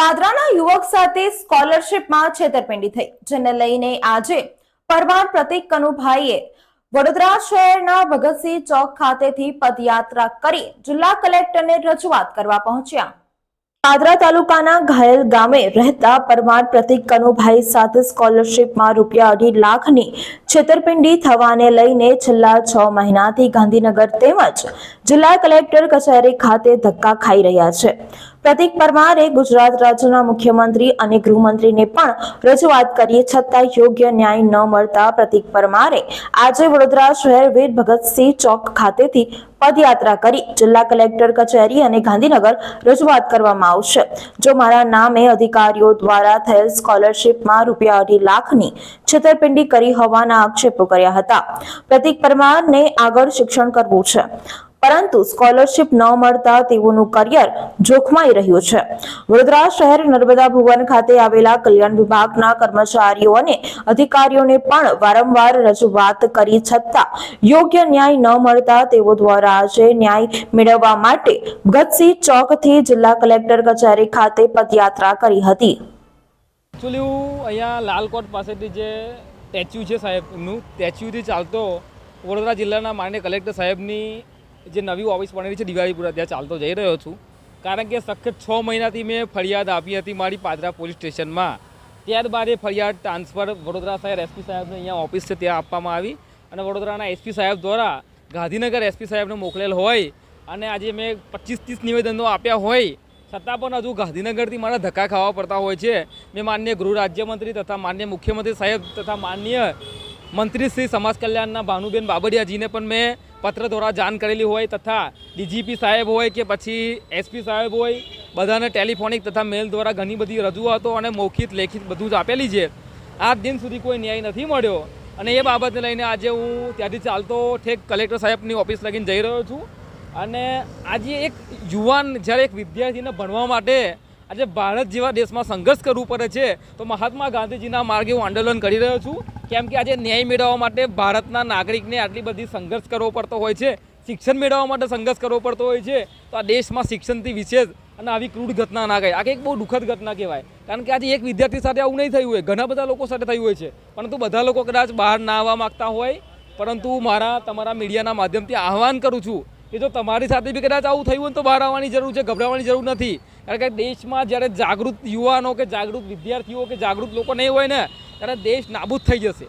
પાદરાના યુવક સાથે સ્કોલરશિપમાં છેતરપિંડી થઈ, જેને લઈને આજે પરમાર પ્રતિક કનુભાઈએ વડોદરા શહેરના ભગતસિંહ ચોક ખાતેથી પદયાત્રા કરી જિલ્લા કલેક્ટરને રજૂઆત કરવા પહોંચ્યા. પાદરા તાલુકાના ઘાયલ ગામે રહેતા પરમાર પ્રતિક કનુભાઈ સાથે સ્કોલરશીપમાં રૂપિયા અઢી લાખની છેતરપિંડી થવાને લઈને છેલ્લા છ મહિનાથી ગાંધીનગર તેમજ જિલ્લા કલેક્ટર કચેરી ખાતે ધક્કા ખાઈ રહ્યા છે. પ્રતિક પરમારે ગુજરાત રાજ્યના મુખ્યમંત્રી અને ગૃહમંત્રીને પણ રજૂઆત કરી, છતાં યોગ્ય ન્યાય ન મળતા પ્રતિક પરમારે આજે વડોદરા શહેર વીર ભગતસિંહ ચોક ખાતેથી પદયાત્રા કરી જિલ્લા કલેક્ટર કચેરી અને ગાંધીનગર રજૂઆત કરવામાં આવશે. જો મારા નામે અધિકારીઓ દ્વારા થયેલ સ્કોલરશિપમાં રૂપિયા અઢી લાખની છેતરપિંડી કરી હોવાના આક્ષેપો કર્યા હતા. પ્રતિક પરમારને આગળ શિક્ષણ કરવું છે. પરંતુ સ્કોલરશિપ ન મળતા તેઓનું કરિયર જોખમાઈ રહ્યું છે. વડોદરા શહેર નર્મદા ભુવન ખાતે આવેલા કલ્યાણ વિભાગના કર્મચારીઓ અને અધિકારીઓને પણ વારંવાર રજૂઆત કરી છતાં યોગ્ય ન્યાય ન મળતા તેઓ દ્વારા આજે ન્યાય મેળવવા માટે ભગતસિંહ ચોકથી જિલ્લા કલેક્ટર કચેરી ખાતે પદયાત્રા કરી હતી. એકચ્યુઅલી હું અહીંયા લાલકોટ પાસેથી જે સ્ટેચ્યુ છે સાહેબનું સ્ટેચ્યુથી ચાલતો વડોદરા જિલ્લાના માન્ય કલેક્ટર સાહેબની જે નવી ઓફિસ બનેલી છે, દિવાળીપુરા, ત્યાં ચાલતો જઈ રહ્યો છું. કારણ કે સખત છ મહિનાથી મેં ફરિયાદ આપી હતી મારી પાદરા પોલીસ સ્ટેશનમાં. ત્યારબાદ એ ફરિયાદ ટ્રાન્સફર વડોદરા સાહેબ, એસપી સાહેબને અહીંયા ઓફિસ છે, ત્યાં આપવામાં આવી. અને વડોદરાના એસપી સાહેબ દ્વારા ગાંધીનગર એસપી સાહેબને મોકલેલ હોય અને આજે મેં પચીસ ત્રીસ નિવેદનો આપ્યા હોય, છતાં પણ હજુ ગાંધીનગરથી મારા ધક્કા ખાવા પડતા હોય છે. મેં માન્ય ગૃહ રાજ્યમંત્રી તથા માનનીય મુખ્યમંત્રી સાહેબ તથા માન્ય મંત્રી શ્રી સમાજ કલ્યાણના ભાનુબેન બાબડિયાજીને પણ મેં પત્ર દ્વારા જાણ કરેલી હોય તથા ડીજીપી સાહેબ હોય કે પછી એસપી સાહેબ હોય, બધાને ટેલિફોનિક તથા મેલ દ્વારા ઘણી બધી રજૂઆતો અને મૌખિક, લેખિત બધું જ આપેલી છે. આ દિન સુધી કોઈ ન્યાય નથી મળ્યો અને એ બાબતને લઈને આજે હું ત્યાંથી ચાલતો ઠેક કલેક્ટર સાહેબની ઓફિસ લગીને જઈ રહ્યો છું. અને આજે એક યુવાન જ્યારે એક વિદ્યાર્થીને ભણવા માટે આજે ભારત જેવા દેશમાં સંઘર્ષ કરવું પડે છે, તો મહાત્મા ગાંધીજીના માર્ગે હું આંદોલન કરી રહ્યો છું. કેમ કે આજે ન્યાય મેળવવા માટે ભારતના નાગરિકને આટલી બધી સંઘર્ષ કરવો પડતો હોય છે, શિક્ષણ મેળવવા માટે સંઘર્ષ કરવો પડતો હોય છે, તો આ દેશમાં શિક્ષણથી વિશેષ અને આવી ક્રૂડ ઘટના ના ગઈ આ કંઈક બહુ દુઃખદ ઘટના કહેવાય. કારણ કે આજે એક વિદ્યાર્થી સાથે આવું નહીં થયું હોય, ઘણા બધા લોકો સાથે થયું હોય છે, પરંતુ બધા લોકો કદાચ બહાર ના આવવા માગતા હોય. પરંતુ મારા, તમારા મીડિયાના માધ્યમથી આહવાન કરું છું કે જો તમારી સાથે બી કદાચ આવું થયું હોય તો બહાર આવવાની જરૂર છે, ગભરાવાની જરૂર નથી. કારણ કે દેશમાં જ્યારે જાગૃત યુવાનો કે જાગૃત વિદ્યાર્થીઓ કે જાગૃત લોકો નહીં હોય ને, ત્યારે દેશ નાબૂદ થઈ જશે.